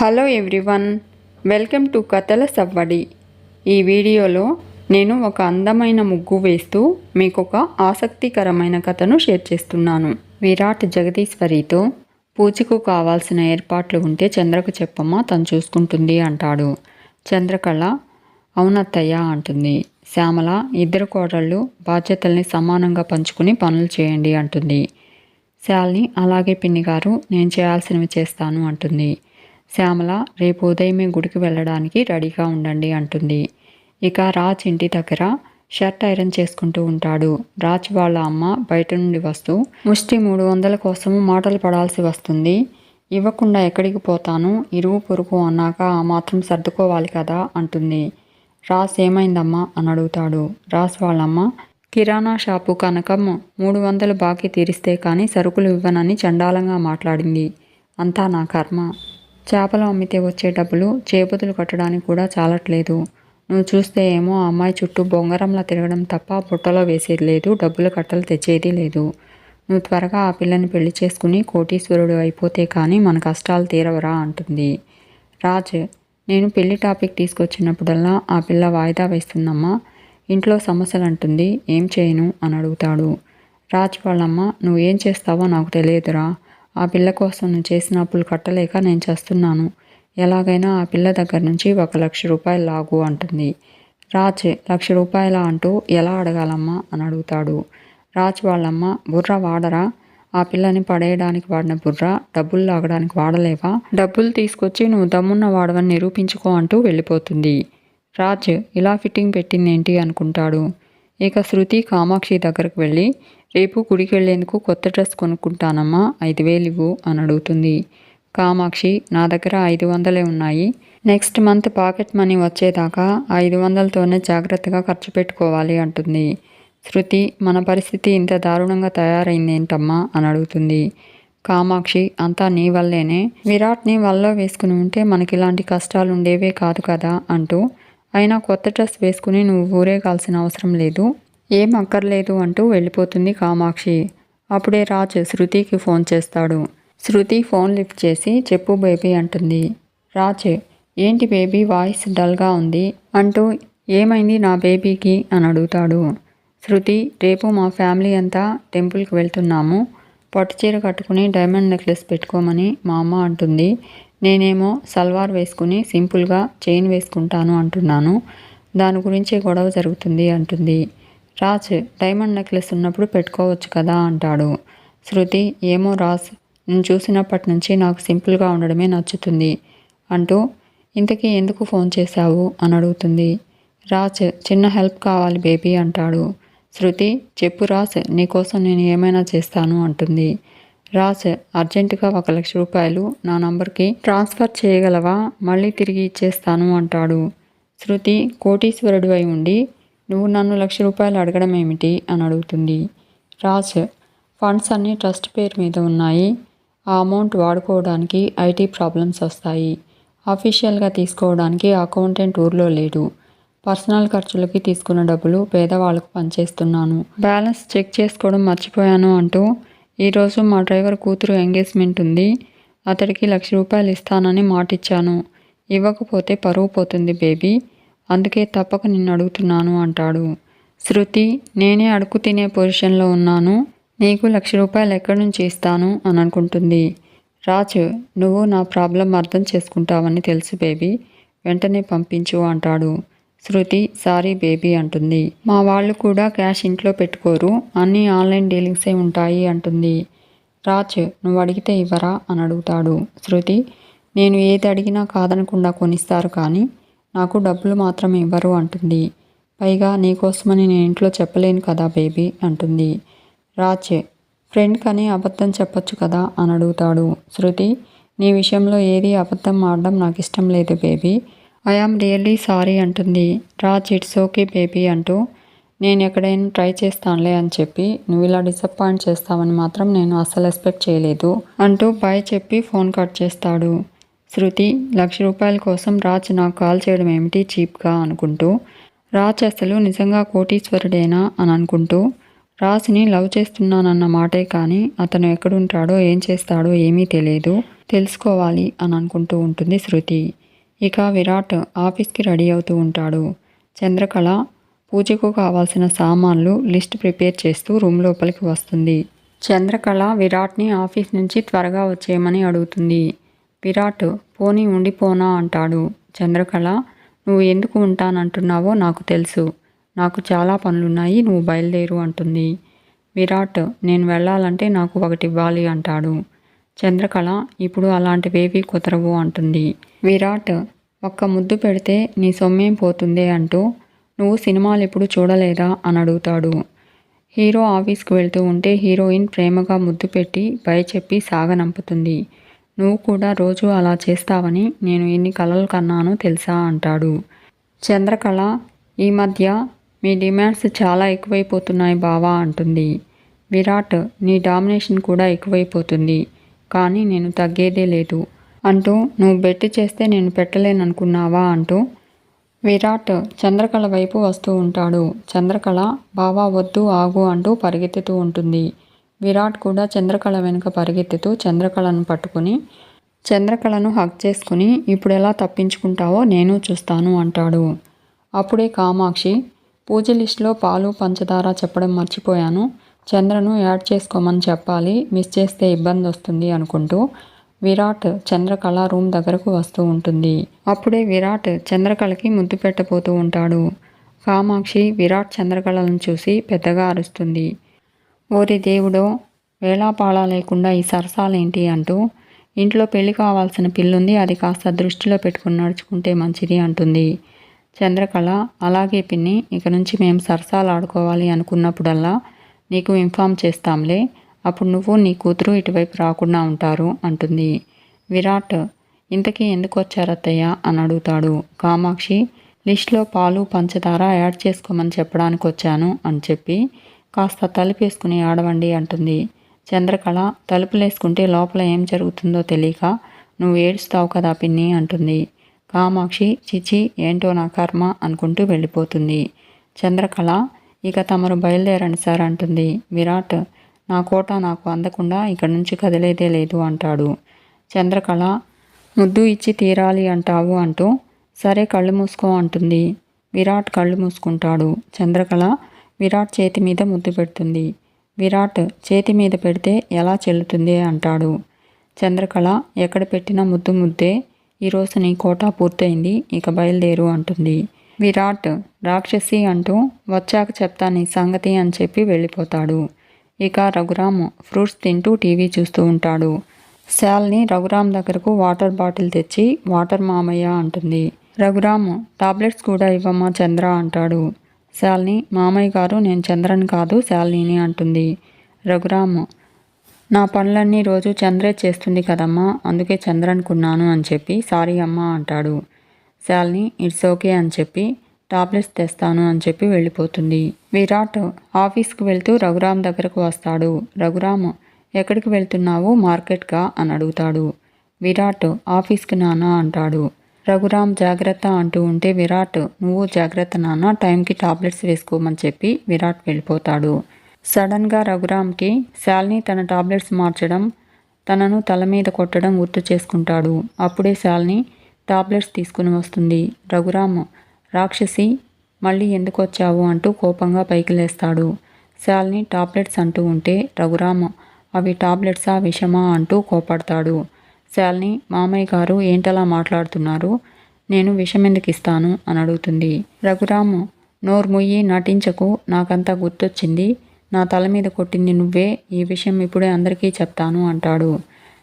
Hello everyone welcome to కథల సవ్వడి. ఈ వీడియోలో నేను ఒక అందమైన ముగ్గు వేస్తూ మీకు ఒక ఆసక్తికరమైన కథను షేర్ చేస్తున్నాను. విరాట్ జగదీశ్వరితో పూజకు కావాల్సిన ఏర్పాట్లు ఉంటే చంద్రకు చెప్పమ్మా తను చూసుకుంటుంది అంటాడు. చంద్రకళ అవునత్తయ్య అంటుంది. శ్యామల ఇద్దరు కోడళ్ళు బాధ్యతల్ని సమానంగా పంచుకుని పనులు చేయండి అంటుంది. శాలిని అలాగే పిన్ని గారు నేను చేయాల్సినవి చేస్తాను అంటుంది. శ్యామల రేపు ఉదయమే గుడికి వెళ్ళడానికి రెడీగా ఉండండి అంటుంది. ఇక రాజ్ ఇంటి దగ్గర షర్ట్ ఐరన్ చేసుకుంటూ ఉంటాడు. రాజ్ వాళ్ళ అమ్మ బయట నుండి వస్తూ ముష్టి మూడు వందల కోసము మాటలు పడాల్సి వస్తుంది. ఇవ్వకుండా ఎక్కడికి పోతాను? ఇరుగు పొరుగు అన్నాక ఆ మాత్రం సర్దుకోవాలి కదా అంటుంది. రాస్ ఏమైందమ్మా? అని అడుగుతాడు. రాస్ వాళ్ళమ్మ కిరాణా షాపు కనకం మూడు వందలు బాకీ తీరిస్తే కానీ సరుకులు ఇవ్వనని చండాలంగా మాట్లాడింది. అంతా నా కర్మ. చేపలు అమ్మితే వచ్చే డబ్బులు చేపతులు కట్టడానికి కూడా చాలట్లేదు. నువ్వు చూస్తే ఏమో ఆ అమ్మాయి చుట్టూ బొంగరంలా తిరగడం తప్ప బుట్టలో వేసేది లేదు డబ్బులు కట్టలు తెచ్చేది లేదు. నువ్వు త్వరగా ఆ పిల్లని పెళ్ళి చేసుకుని కోటీశ్వరుడు అయిపోతే కానీ మన కష్టాలు తీరవరా అంటుంది. రాజ్ నేను పెళ్ళి టాపిక్ తీసుకొచ్చినప్పుడల్లా ఆ పిల్ల వాయిదా వేస్తుందమ్మా. ఇంట్లో సమస్యలు అంటుంది ఏం చేయను అని అడుగుతాడు. రాజ్ వాళ్ళమ్మ నువ్వు ఏం చేస్తావో నాకు తెలియదురా. ఆ పిల్ల కోసం నేను చేసిన అప్పులు కట్టలేక నేను చేస్తున్నాను. ఎలాగైనా ఆ పిల్ల దగ్గర నుంచి ఒక లక్ష రూపాయలు లాగు అంటుంది. రాజ్ లక్ష రూపాయల అంటూ ఎలా అడగాలమ్మా అని అడుగుతాడు. రాజ్ వాళ్ళమ్మ బుర్ర వాడరా? ఆ పిల్లని పడేయడానికి వాడిన బుర్ర? డబ్బులు లాగడానికి వాడలేవా? డబ్బులు తీసుకొచ్చి నువ్వు దమ్మున్న వాడవని నిరూపించుకో అంటూ వెళ్ళిపోతుంది. రాజ్ ఇలా ఫిట్టింగ్ పెట్టిందేంటి? అనుకుంటాడు. ఇక శృతి కామాక్షి దగ్గరకు వెళ్ళి రేపు గుడికి వెళ్ళేందుకు కొత్త డ్రెస్ కొనుక్కుంటానమ్మా ఐదు వేలు ఇవ్వు అని అడుగుతుంది. కామాక్షి నా దగ్గర ఐదు వందలే ఉన్నాయి. నెక్స్ట్ మంత్ పాకెట్ మనీ వచ్చేదాకా ఐదు వందలతోనే జాగ్రత్తగా ఖర్చు పెట్టుకోవాలి అంటుంది. శృతి మన పరిస్థితి ఇంత దారుణంగా తయారైంది ఏంటమ్మా అని అడుగుతుంది. కామాక్షి అంతా నీ వల్లేనే. విరాట్ని వల్ల వేసుకుని ఉంటే మనకి ఇలాంటి కష్టాలు ఉండేవే కాదు కదా అంటూ అయినా కొత్త డ్రెస్ వేసుకుని నువ్వు ఊరేగాల్సిన అవసరం లేదు. ఏం అక్కర్లేదు అంటూ వెళ్ళిపోతుంది కామాక్షి. అప్పుడే రాజ్ శృతికి ఫోన్ చేస్తాడు. శృతి ఫోన్ లిఫ్ట్ చేసి చెప్పు బేబీ అంటుంది. రాజ్ ఏంటి బేబీ వాయిస్ డల్గా ఉంది అంటూ ఏమైంది నా బేబీకి? అని అడుగుతాడు. శృతి రేపు మా ఫ్యామిలీ అంతా టెంపుల్కి వెళ్తున్నాము. పట్టు చీర కట్టుకుని డైమండ్ నెక్లెస్ పెట్టుకోమని మా అమ్మ అంటుంది. నేనేమో సల్వార్ వేసుకుని సింపుల్గా చైన్ వేసుకుంటాను అంటున్నాను. దాని గురించే గొడవ జరుగుతుంది అంటుంది. రాజ్ డైమండ్ నెక్లెస్ ఉన్నప్పుడు పెట్టుకోవచ్చు కదా అంటాడు. శృతి ఏమో రాజ్ నేను చూసినప్పటి నుంచి నాకు సింపుల్గా ఉండడమే నచ్చుతుంది అంటూ ఇంతకీ ఎందుకు ఫోన్ చేశావు? అని అడుగుతుంది. రాజ్ చిన్న హెల్ప్ కావాలి బేబీ అంటాడు. శృతి చెప్పు రాజ్ నీకోసం నేను ఏమైనా చేస్తాను అంటుంది. రాజ్ అర్జెంటుగా ఒక లక్ష రూపాయలు నా నంబర్కి ట్రాన్స్ఫర్ చేయగలవా? మళ్ళీ తిరిగి ఇచ్చేస్తాను అంటాడు. శృతి కోటీశ్వరుడు అయి ఉండి నువ్వు నన్ను లక్ష రూపాయలు అడగడం ఏమిటి? అని అడుగుతుంది. రాజ్ ఫండ్స్ అన్నీ ట్రస్ట్ పేరు మీద ఉన్నాయి. ఆ అమౌంట్ వాడుకోవడానికి ఐటీ ప్రాబ్లమ్స్ వస్తాయి. అఫీషియల్గా తీసుకోవడానికి అకౌంటెంట్ ఊర్లో లేడు. పర్సనల్ ఖర్చులకి తీసుకున్న డబ్బులు పేదవాళ్ళకు పనిచేస్తున్నాను. బ్యాలెన్స్ చెక్ చేసుకోవడం మర్చిపోయాను అంటూ ఈరోజు మా డ్రైవర్ కూతురు ఎంగేజ్మెంట్ ఉంది. అతడికి లక్ష రూపాయలు ఇస్తానని మాటిచ్చాను. ఇవ్వకపోతే పరువు పోతుంది బేబీ. అందుకే తప్పక నిన్ను అడుగుతున్నాను అంటాడు. శృతి నేనే అడుగు తినే పొజిషన్లో ఉన్నాను. నీకు లక్ష రూపాయలు ఎక్కడి నుంచి ఇస్తాను అని అనుకుంటుంది. రాజు నువ్వు నా ప్రాబ్లం అర్థం చేసుకుంటావని తెలుసు బేబీ. వెంటనే పంపించు అంటాడు. శృతి సారీ బేబీ అంటుంది. మా వాళ్ళు కూడా క్యాష్ ఇంట్లో పెట్టుకోరు. అన్నీ ఆన్లైన్ డీలింగ్సే ఉంటాయి అంటుంది. రాజ్ నువ్వు అడిగితే ఇవ్వరా? అని అడుగుతాడు. శృతి నేను ఏది అడిగినా కాదనకుండా కొనిస్తారు కానీ నాకు డబ్బులు మాత్రం ఇవ్వరు అంటుంది. పైగా నీకోసమని నేను ఇంట్లో చెప్పలేను కదా బేబీ అంటుంది. రాజ్ ఫ్రెండ్ కానీ అబద్ధం చెప్పొచ్చు కదా? అని అడుగుతాడు. శృతి నీ విషయంలో ఏది అబద్ధం ఆడడం నాకు ఇష్టం లేదు బేబీ. ఐఆమ్ రియల్లీ సారీ అంటుంది. రాజ్ ఇట్స్ ఓకే బేబీ అంటూ నేను ఎక్కడైనా ట్రై చేస్తానులే అని చెప్పి నువ్వు ఇలా డిసప్పాయింట్ చేస్తావని మాత్రం నేను అస్సలు ఎక్స్పెక్ట్ చేయలేదు అంటూ బాయ్ చెప్పి ఫోన్ కట్ చేస్తాడు. శృతి లక్ష రూపాయల కోసం రాజ్ నాకు కాల్ చేయడం ఏమిటి చీప్గా అనుకుంటూ రాజ్ అసలు నిజంగా కోటీశ్వరుడేనా అని అనుకుంటూ రాజ్ని లవ్ చేస్తున్నానన్న మాటే కానీ అతను ఎక్కడుంటాడో ఏం చేస్తాడో ఏమీ తెలియదు తెలుసుకోవాలి అని అనుకుంటూ ఉంటుంది శృతి. ఇక విరాట్ ఆఫీస్కి రెడీ అవుతూ ఉంటాడు. చంద్రకళ పూజకు కావాల్సిన సామాన్లు లిస్ట్ ప్రిపేర్ చేస్తూ రూమ్ లోపలికి వస్తుంది. చంద్రకళ విరాట్ని ఆఫీస్ నుంచి త్వరగా వచ్చేయమని అడుగుతుంది. విరాట్ పోనీ ఉండిపోనా అంటాడు. చంద్రకళ నువ్వు ఎందుకు ఉంటానంటున్నావో నాకు తెలుసు. నాకు చాలా పనులున్నాయి నువ్వు బయలుదేరు అంటుంది. విరాట్ నేను వెళ్ళాలంటే నాకు ఒకటి ఇవ్వాలి అంటాడు. చంద్రకళ ఇప్పుడు అలాంటివేవి కుదరవు అంటుంది. విరాట్ ఒక్క ముద్దు పెడితే నీ సొమ్మేం పోతుందే అంటూ నువ్వు సినిమాలు ఎప్పుడు చూడలేదా అని అడుగుతాడు. హీరో ఆఫీస్కి వెళ్తూ ఉంటే హీరోయిన్ ప్రేమగా ముద్దు పెట్టి భయ చెప్పి సాగనంపుతుంది. నువ్వు కూడా రోజు అలా చేస్తావని నేను ఎన్ని కలలు కన్నానో తెలుసా అంటాడు. చంద్రకళ ఈ మధ్య మీ డిమాండ్స్ చాలా ఎక్కువైపోతున్నాయి బావా అంటుంది. విరాట్ నీ డామినేషన్ కూడా ఎక్కువైపోతుంది. కానీ నేను తగ్గేదే లేదు. అంటూ నువ్వు బెట్టి చేస్తే నేను పెట్టలేననుకున్నావా? అంటూ విరాట్ చంద్రకళ వైపు వస్తూ ఉంటాడు. చంద్రకళ బావా వద్దు ఆగు అంటూ పరిగెత్తుతూ ఉంటుంది. విరాట్ కూడా చంద్రకళ వెనుక పరిగెత్తుతూ చంద్రకళను పట్టుకుని చంద్రకళను హక్ చేసుకుని ఇప్పుడు ఎలా తప్పించుకుంటావో నేను చూస్తాను అంటాడు. అప్పుడే కామాక్షి పూజ లిస్టులో పాలు పంచదార చెప్పడం మర్చిపోయాను. చంద్రను యాడ్ చేసుకోమని చెప్పాలి మిస్ చేస్తే ఇబ్బంది వస్తుంది అనుకుంటూ విరాట్ చంద్రకళ రూమ్ దగ్గరకు వస్తూ ఉంటుంది. అప్పుడే విరాట్ చంద్రకళకి ముద్దు పెట్టబోతూ ఉంటాడు. కామాక్షి విరాట్ చంద్రకళను చూసి పెద్దగా అరుస్తుంది. ఓరి దేవుడో వేళాపాళా లేకుండా ఈ సరసాలేంటి అంటూ ఇంట్లో పెళ్ళి కావాల్సిన పిల్లుంది అది కాస్త దృష్టిలో పెట్టుకుని నడుచుకుంటే మంచిది అంటుంది. చంద్రకళ అలాగే పిన్ని ఇక నుంచి మేము సరసాలు ఆడుకోవాలి అనుకున్నప్పుడల్లా నీకు ఇన్ఫామ్ చేస్తాంలే అప్పుడు నువ్వు నీ కూతురు ఇటువైపు రాకుండా ఉంటారు అంటుంది. విరాట్ ఇంతకీ ఎందుకు వచ్చారత్తయ్య అని అడుగుతాడు. కామాక్షి లిస్ట్లో పాలు పంచదార యాడ్ చేసుకోమని చెప్పడానికి వచ్చాను అని చెప్పి కాస్త తలుపేసుకుని ఆడవండి అంటుంది. చంద్రకళ తలుపులేసుకుంటే లోపల ఏం జరుగుతుందో తెలియక నువ్వు ఏడుస్తావు కదా పిన్ని అంటుంది. కామాక్షి చిచి ఏంటో నా కర్మ అనుకుంటూ వెళ్ళిపోతుంది. చంద్రకళ ఇక తమరు బయలుదేరండి సార్ అంటుంది. విరాట్ నా కోట నాకు అందకుండా ఇక్కడి నుంచి కదిలేదే లేదు అంటాడు. చంద్రకళ ముద్దు ఇచ్చి తీరాలి అంటావు అంటూ సరే కళ్ళు మూసుకో అంటుంది. విరాట్ కళ్ళు మూసుకుంటాడు. చంద్రకళ విరాట్ చేతి మీద ముద్దు పెడుతుంది. విరాట్ చేతి మీద పెడితే ఎలా చెల్లుతుంది అంటాడు. చంద్రకళ ఎక్కడ పెట్టిన ముద్దు ముద్దే ఈరోజు నీ కోట పూర్తయింది ఇక బయలుదేరు అంటుంది. విరాట్ రాక్షసి అంటూ వచ్చాక చెప్తా నీ సంగతి అని చెప్పి వెళ్ళిపోతాడు. ఇక రఘురామ్ ఫ్రూట్స్ తింటూ టీవీ చూస్తూ ఉంటాడు. శాల్ని రఘురామ్ దగ్గరకు వాటర్ బాటిల్ తెచ్చి వాటర్ మామయ్య అంటుంది. రఘురామ్ టాబ్లెట్స్ కూడా ఇవ్వమ్మా చంద్ర అంటాడు. శాల్ని మామయ్య గారు నేను చంద్రని కాదు శాలిని అంటుంది. రఘురామ్ నా పనులన్నీ రోజు చంద్రే చేస్తుంది కదమ్మా అందుకే చంద్రనుకున్నాను అని చెప్పి సారీ అమ్మా అంటాడు. శాలిని ఇట్స్ ఓకే అని చెప్పి టాబ్లెట్స్ తెస్తాను అని చెప్పి వెళ్ళిపోతుంది. విరాట్ ఆఫీస్కి వెళ్తూ రఘురామ్ దగ్గరకు వస్తాడు. రఘురామ్ ఎక్కడికి వెళ్తున్నావు? మార్కెట్గా అని అడుగుతాడు. విరాట్ ఆఫీస్కి నాన్న అంటాడు. రఘురామ్ జాగ్రత్త అంటూ ఉంటే విరాట్ నువ్వు జాగ్రత్త నాన్న టైంకి టాబ్లెట్స్ వేసుకోమని చెప్పి విరాట్ వెళ్ళిపోతాడు. సడన్గా రఘురామ్కి శాలిని తన టాబ్లెట్స్ మార్చడం తనను తల మీద కొట్టడం గుర్తు చేసుకుంటాడు. అప్పుడే శాలిని టాబ్లెట్స్ తీసుకుని వస్తుంది. రఘురామ్ రాక్షసి మళ్ళీ ఎందుకు వచ్చావు అంటూ కోపంగా పైకి లేస్తాడు. శాలిని టాబ్లెట్స్ అంటూ ఉంటే రఘురామ అవి టాబ్లెట్సా విషమా అంటూ కోపడతాడు. శాలిని మామయ్య గారు ఏంటలా మాట్లాడుతున్నారు? నేను విషం ఎందుకు ఇస్తాను? అని అడుగుతుంది. రఘురామ్ నోర్ముయ్యి నటించకు నాకంతా గుర్తొచ్చింది. నా తల మీద కొట్టింది నువ్వే ఈ విషయం ఇప్పుడే అందరికీ చెప్తాను అంటాడు.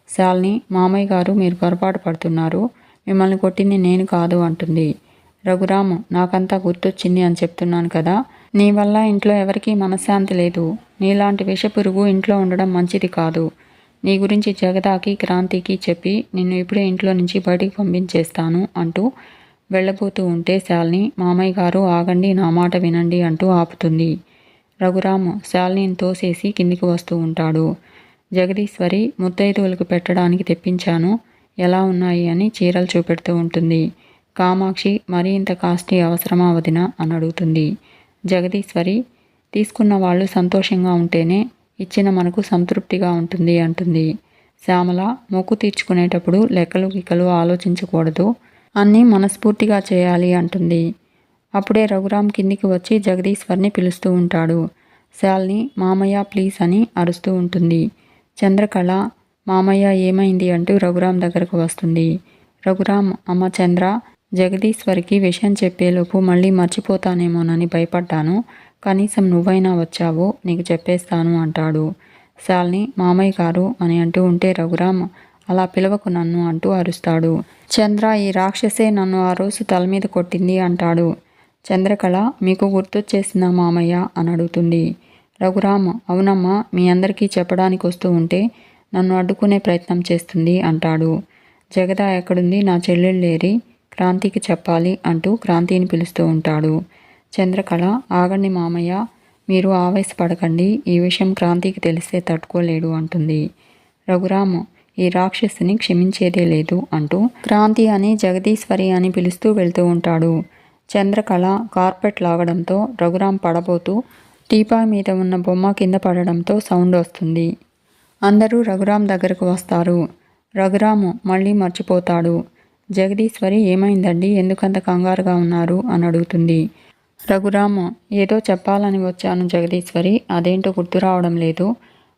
శాలిని మామయ్య గారు మీరు పొరపాటు పడుతున్నారు. మిమ్మల్ని కొట్టింది నేను కాదు అంటుంది. రఘురాము నాకంతా గుర్తొచ్చింది అని చెప్తున్నాను కదా. నీ వల్ల ఇంట్లో ఎవరికీ మనశ్శాంతి లేదు. నీలాంటి విషపురుగు ఇంట్లో ఉండడం మంచిది కాదు. నీ గురించి జగదాకి క్రాంతికి చెప్పి నిన్ను ఇప్పుడే ఇంట్లో నుంచి బయటికి పంపించేస్తాను అంటూ వెళ్ళబోతూ ఉంటే శాలిని మామయ్య గారు ఆగండి నా మాట వినండి అంటూ ఆపుతుంది. రఘురాము శాలిని తోసేసి కిందికి వస్తూ ఉంటాడు. జగదీశ్వరి ముత్తైదువులకు పెట్టడానికి తెప్పించాను. ఎలా ఉన్నాయి అని చీరలు చూపెడుతూ ఉంటుంది. కామాక్షి మరీ ఇంత కాస్ట్లీ అవసరమా వదిన అని అడుగుతుంది. జగదీశ్వరి తీసుకున్న వాళ్ళు సంతోషంగా ఉంటేనే ఇచ్చిన మనకు సంతృప్తిగా ఉంటుంది అంటుంది. శ్యామల మొక్కు తీర్చుకునేటప్పుడు లెక్కలు గిక్కలు ఆలోచించకూడదు. అన్నీ మనస్ఫూర్తిగా చేయాలి అంటుంది. అప్పుడే రఘురామ్ కిందికి వచ్చి జగదీశ్వర్ని పిలుస్తూ ఉంటాడు. శాల్ని మామయ్య ప్లీజ్ అని అరుస్తూ ఉంటుంది. చంద్రకళ మామయ్య ఏమైంది అంటూ రఘురామ్ దగ్గరకు వస్తుంది. రఘురామ్ అమ్మ చంద్ర జగదీశ్వరికి విషయం చెప్పేలోపు మళ్ళీ మర్చిపోతానేమోనని భయపడ్డాను. కనీసం నువ్వైనా వచ్చావు నీకు చెప్పేస్తాను అంటాడు. శాల్ని మామయ్య గారు అని అంటూ ఉంటే రఘురామ్ అలా పిలవకు నన్ను అంటూ అరుస్తాడు. చంద్ర ఈ రాక్షసే నన్ను ఆ రోజు తల మీద కొట్టింది అంటాడు. చంద్రకళ మీకు గుర్తొచ్చేసిందా మామయ్య? అని అడుగుతుంది. రఘురామ్ అవునమ్మా మీ అందరికీ చెప్పడానికి వస్తూ ఉంటే నన్ను అడ్డుకునే ప్రయత్నం చేస్తుంది అంటాడు. జగద ఎక్కడుంది? నా చెల్లెళ్ళేరి క్రాంతికి చెప్పాలి అంటూ క్రాంతిని పిలుస్తూ ఉంటాడు. చంద్రకళ ఆగండి మామయ్య మీరు ఆవేశపడకండి ఈ విషయం క్రాంతికి తెలిస్తే తట్టుకోలేడు అంటుంది. రఘురామ్ ఈ రాక్షసుని క్షమించేదే లేదు అంటూ క్రాంతి అని జగదీశ్వరి అని పిలుస్తూ వెళ్తూ ఉంటాడు. చంద్రకళ కార్పెట్ లాగడంతో రఘురామ్ పడబోతూ టీపా మీద ఉన్న బొమ్మ కింద పడడంతో సౌండ్ వస్తుంది. అందరూ రఘురామ్ దగ్గరకు వస్తారు. రఘురాము మళ్ళీ మర్చిపోతాడు. జగదీశ్వరి ఏమైందండి? ఎందుకంత కంగారుగా ఉన్నారు? అని అడుగుతుంది. రఘురాము ఏదో చెప్పాలని వచ్చాను జగదీశ్వరి అదేంటో గుర్తు రావడం లేదు.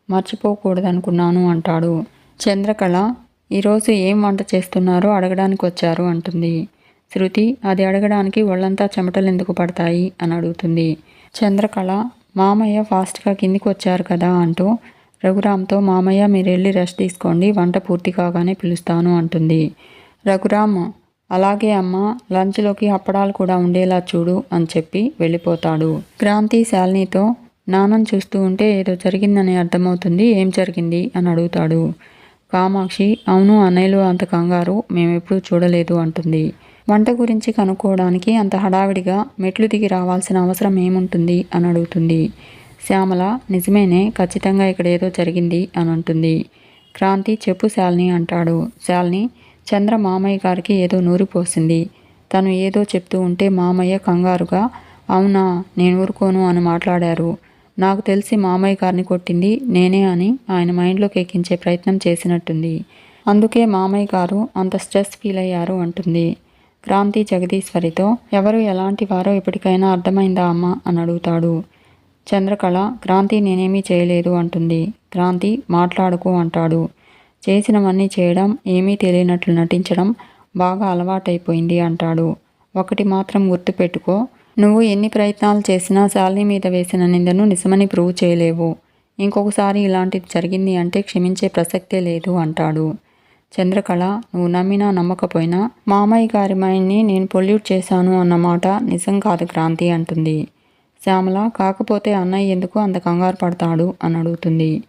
మర్చిపోకూడదనుకున్నాను అంటాడు. చంద్రకళ ఈరోజు ఏం వంట చేస్తున్నారో అడగడానికి వచ్చారు అంటుంది. శృతి అది అడగడానికి ఒళ్ళంతా చెమటలు ఎందుకు పడతాయి? అని అడుగుతుంది. చంద్రకళ మామయ్య ఫాస్ట్గా కిందికి వచ్చారు కదా అంటూ రఘురామ్తో మామయ్య మీరెళ్ళి రెస్ట్ తీసుకోండి వంట పూర్తి కాగానే పిలుస్తాను అంటుంది. రఘురామ్ అలాగే అమ్మ లంచ్లోకి అప్పడాలు కూడా ఉండేలా చూడు అని చెప్పి వెళ్ళిపోతాడు. క్రాంతి శాలినితో నానం చూస్తూ ఉంటే ఏదో జరిగిందని అర్థమవుతుంది ఏం జరిగింది అని అడుగుతాడు. కామాక్షి అవును అన్నయ్యలు అంత కంగారు మేమెప్పుడూ చూడలేదు అంటుంది. వంట గురించి కనుక్కోవడానికి అంత హడావిడిగా మెట్లు దిగి రావాల్సిన అవసరం ఏముంటుంది అని అడుగుతుంది. శ్యామల నిజమేనే ఖచ్చితంగా ఇక్కడ ఏదో జరిగింది అని అంటుంది. క్రాంతి చెప్పు శాలిని అంటాడు. శాలిని చంద్ర మామయ్య గారికి ఏదో నూరిపోసింది తను ఏదో చెప్తూ ఉంటే మామయ్య కంగారుగా అవునా నేను ఊరుకోను అని మాట్లాడారు. నాకు తెలిసి మామయ్య గారిని కొట్టింది నేనే అని ఆయన మైండ్లోకి ఎక్కించే ప్రయత్నం చేసినట్టుంది. అందుకే మామయ్య గారు అంత స్ట్రెస్ ఫీల్ అయ్యారు అంటుంది. క్రాంతి జగదీశ్వరితో ఎవరు ఎలాంటి వారో ఇప్పటికైనా అర్థమైందా అమ్మ అని అడుగుతాడు. చంద్రకళ క్రాంతి నేనేమీ చేయలేదు అంటుంది. క్రాంతి మాట్లాడుకు అంటాడు. చేసినవన్నీ చేయడం ఏమీ తెలియనట్లు నటించడం బాగా అలవాటైపోయింది అంటాడు. ఒకటి మాత్రం గుర్తుపెట్టుకో నువ్వు ఎన్ని ప్రయత్నాలు చేసినా శాలిని మీద వేసిన నిందను నిజమని ప్రూవ్ చేయలేవు. ఇంకొకసారి ఇలాంటిది జరిగింది అంటే క్షమించే ప్రసక్తే లేదు అంటాడు. చంద్రకళ నువ్వు నమ్మినా నమ్మకపోయినా మామయ్య గారి మైండ్ని నేను పొల్యూట్ చేశాను అన్నమాట నిజం కాదు క్రాంతి అంటుంది. శ్యామల కాకపోతే అన్నయ్య ఎందుకు అంత కంగారు పడతాడు అని అడుగుతుంది.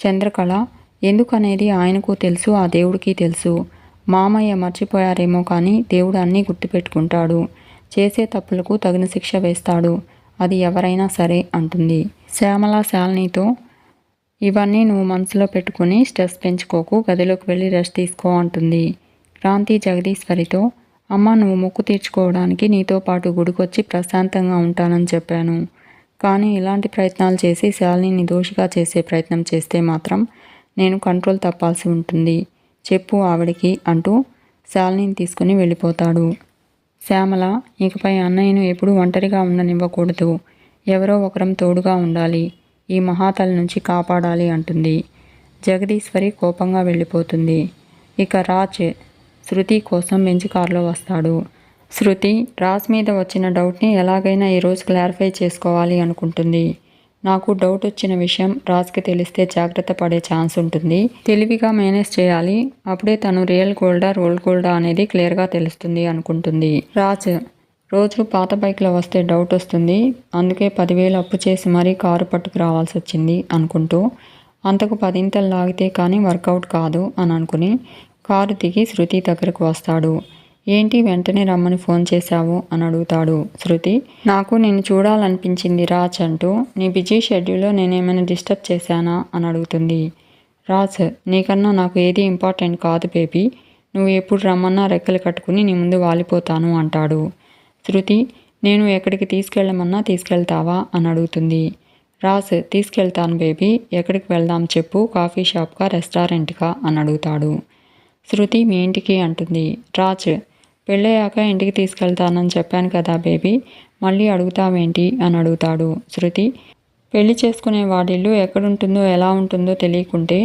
చంద్రకళ ఎందుకనేది ఆయనకు తెలుసు ఆ దేవుడికి తెలుసు. మామయ్య మర్చిపోయారేమో కానీ దేవుడు అన్నీ గుర్తుపెట్టుకుంటాడు. చేసే తప్పులకు తగిన శిక్ష వేస్తాడు. అది ఎవరైనా సరే అంటుంది. శ్యామల శాలినితో ఇవన్నీ నువ్వు మనసులో పెట్టుకుని స్ట్రెస్ పెంచుకోకు గదిలోకి వెళ్ళి రెస్ట్ తీసుకో అంటుంది. క్రాంతి జగదీశ్వరితో అమ్మ నువ్వు మొక్కు తీర్చుకోవడానికి నీతో పాటు గుడికొచ్చి ప్రశాంతంగా ఉంటానని చెప్పాను. కానీ ఇలాంటి ప్రయత్నాలు చేసి శాలిని దోషిగా చేసే ప్రయత్నం చేస్తే మాత్రం నేను కంట్రోల్ తప్పాల్సి ఉంటుంది. చెప్పు ఆవిడికి అంటూ శాలిని తీసుకుని వెళ్ళిపోతాడు. శ్యామల ఇకపై అన్నయ్యను ఎప్పుడూ ఒంటరిగా ఉండనివ్వకూడదు. ఎవరో ఒకరం తోడుగా ఉండాలి. ఈ మహాతల నుంచి కాపాడాలి అంటుంది. జగదీశ్వరి కోపంగా వెళ్ళిపోతుంది. ఇక రాజ్ శృతి కోసం బెంచ్ కారులో వస్తాడు. శృతి రాజ్ మీద వచ్చిన డౌట్ని ఎలాగైనా ఈరోజు క్లారిఫై చేసుకోవాలి అనుకుంటుంది. నాకు డౌట్ వచ్చిన విషయం రాజ్కి తెలిస్తే జాగ్రత్త పడే ఛాన్స్ ఉంటుంది. తెలివిగా మేనేజ్ చేయాలి. అప్పుడే తను రియల్ గోల్డా రోల్ గోల్డా అనేది క్లియర్గా తెలుస్తుంది అనుకుంటుంది. రాజ్ రోజు పాత బైక్లో వస్తే డౌట్ వస్తుంది. అందుకే పదివేలు అప్పు చేసి మరీ కారు పట్టుకు రావాల్సి వచ్చింది అనుకుంటూ అంతకు పదింతలు లాగితే కానీ వర్కౌట్ కాదు అని అనుకుని కారు దిగి శృతి దగ్గరకు వస్తాడు. ఏంటి వెంటనే రమ్మని ఫోన్ చేశావు? అని అడుగుతాడు శృతి. నాకు నేను చూడాలనిపించింది రాజ్ అంటూ నీ బిజీ షెడ్యూల్లో నేనేమైనా డిస్టర్బ్ చేశానా? అని అడుగుతుంది. రాజ్ నీకన్నా నాకు ఏది ఇంపార్టెంట్ కాదు బేబీ. నువ్వు ఎప్పుడు రమ్మన్నా రెక్కలు కట్టుకుని నీ ముందు వాలిపోతాను అంటాడు. శృతి. నేను ఎక్కడికి తీసుకెళ్ళమన్నా తీసుకెళ్తావా? అని అడుగుతుంది. రాజ్ తీసుకెళ్తాను బేబీ. ఎక్కడికి వెళ్దాం చెప్పు. కాఫీ షాప్కా రెస్టారెంట్కా? అని అడుగుతాడు. శృతి మీ ఇంటికి అంటుంది. రాజ్ పెళ్ళయ్యాక ఇంటికి తీసుకెళ్తానని చెప్పాను కదా బేబీ. మళ్ళీ అడుగుతావేంటి? అని అడుగుతాడు శృతి. పెళ్ళి చేసుకునే వాడిల్లు ఎక్కడుంటుందో ఎలా ఉంటుందో తెలియకుంటే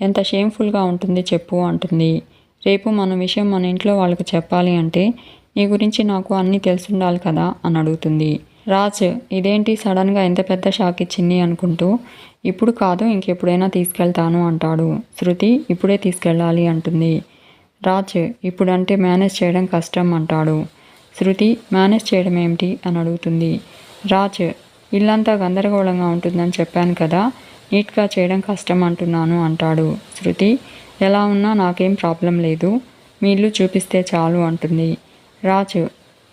ఎంత షేమ్ఫుల్గా ఉంటుంది చెప్పు అంటుంది. రేపు మన విషయం మన ఇంట్లో వాళ్ళకు చెప్పాలి అంటే నీ గురించి నాకు అన్నీ తెలుసుండాలి కదా అని అడుగుతుంది. రాజ్ ఇదేంటి సడన్గా ఎంత పెద్ద షాక్ ఇచ్చింది అనుకుంటూ ఇప్పుడు కాదు ఇంకెప్పుడైనా తీసుకెళ్తాను అంటాడు. శృతి ఇప్పుడే తీసుకెళ్ళాలి అంటుంది. రాజ్ ఇప్పుడంటే మేనేజ్ చేయడం కష్టం అంటాడు. శృతి మేనేజ్ చేయడం ఏమిటి? అని అడుగుతుంది. రాజ్ ఇల్లంతా గందరగోళంగా ఉంటుందని చెప్పాను కదా నీట్గా చేయడం కష్టం అంటున్నాను అంటాడు. శృతి ఎలా ఉన్నా నాకేం ప్రాబ్లం లేదు. మీ ఇల్లు చూపిస్తే చాలు అంటుంది. రాజు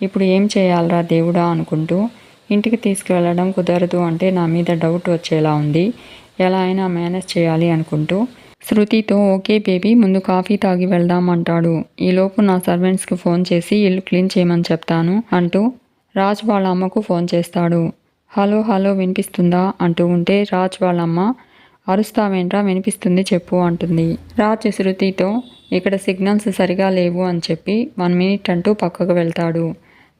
ఇప్పుడు ఏం చేయాలరా దేవుడా అనుకుంటూ ఇంటికి తీసుకువెళ్ళడం కుదరదు అంటే నా మీద డౌట్ వచ్చేలా ఉంది. ఎలా అయినా మేనేజ్ చేయాలి అనుకుంటూ. శృతితో ఓకే బేబీ ముందు కాఫీ తాగి వెళ్దాం అంటాడు. ఈలోపు నా సర్వెంట్స్కి ఫోన్ చేసి ఇల్లు క్లీన్ చేయమని చెప్తాను అంటూ రాజ్ వాళ్ళ అమ్మకు ఫోన్ చేస్తాడు. హలో హలో వినిపిస్తుందా? అంటూ ఉంటే రాజ్ వాళ్ళ అమ్మ అరుస్తావేంట్రా? వినిపిస్తుంది చెప్పు అంటుంది. రాజ్ శృతితో ఇక్కడ సిగ్నల్స్ సరిగా లేవు అని చెప్పి వన్ మినిట్ అంటూ పక్కకు వెళ్తాడు.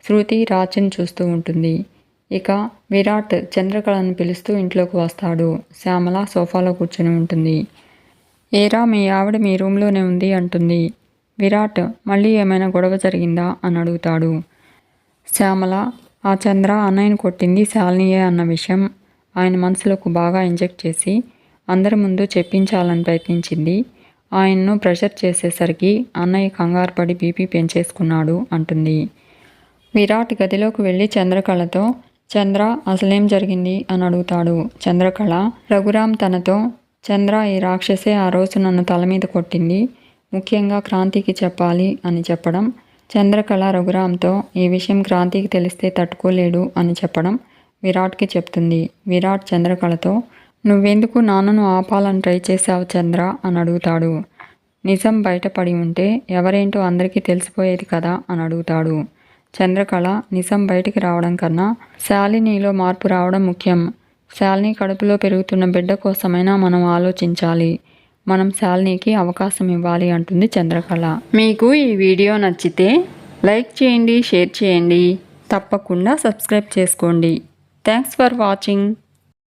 శృతి రాజ్ని చూస్తూ ఉంటుంది. ఇక విరాట్ చంద్రకళను పిలుస్తూ ఇంట్లోకి వస్తాడు. శ్యామల సోఫాలో కూర్చొని ఉంటుంది. ఏరా మీ ఆవిడ మీ రూమ్లోనే ఉంది అంటుంది. విరాట్ మళ్ళీ ఏమైనా గొడవ జరిగిందా? అని అడుగుతాడు. శ్యామల ఆ చంద్ర అన్నయ్యను కొట్టింది శాలినియే అన్న విషయం ఆయన మనసులోకి బాగా ఇంజెక్ట్ చేసి అందరి ముందు చెప్పించాలని ప్రయత్నించింది. ఆయన్ను ప్రెషర్ చేసేసరికి అన్నయ్య కంగారు పడి బీపీ పెంచేసుకున్నాడు అంటుంది. విరాట్ గదిలోకి వెళ్ళి చంద్రకళతో చంద్ర అసలేం జరిగింది అని అడుగుతాడు. చంద్రకళ రఘురామ్ తనతో చంద్ర ఈ రాక్షసే ఆ రోజు నన్ను తల మీద కొట్టింది ముఖ్యంగా క్రాంతికి చెప్పాలి అని చెప్పడం చంద్రకళ రఘురామ్తో ఈ విషయం క్రాంతికి తెలిస్తే తట్టుకోలేడు అని చెప్పడం విరాట్కి చెప్తుంది. విరాట్ చంద్రకళతో నువ్వెందుకు నాన్నను ఆపాలని ట్రై చేశావు చంద్ర అని అడుగుతాడు. నిజం బయటపడి ఉంటే ఎవరేంటో అందరికీ తెలిసిపోయేది కదా అని అడుగుతాడు. చంద్రకళ నిజం బయటికి రావడం కన్నా శాలినిలో మార్పు రావడం ముఖ్యం. శాలిని కడుపులో పెరుగుతున్న బిడ్డ కోసమైనా మనం ఆలోచించాలి. మనం శాలినికి అవకాశం ఇవ్వాలి అంటుంది చంద్రకళ. మీకు ఈ వీడియో నచ్చితే లైక్ చేయండి షేర్ చేయండి. తప్పకుండా సబ్స్క్రైబ్ చేసుకోండి. Thanks for watching.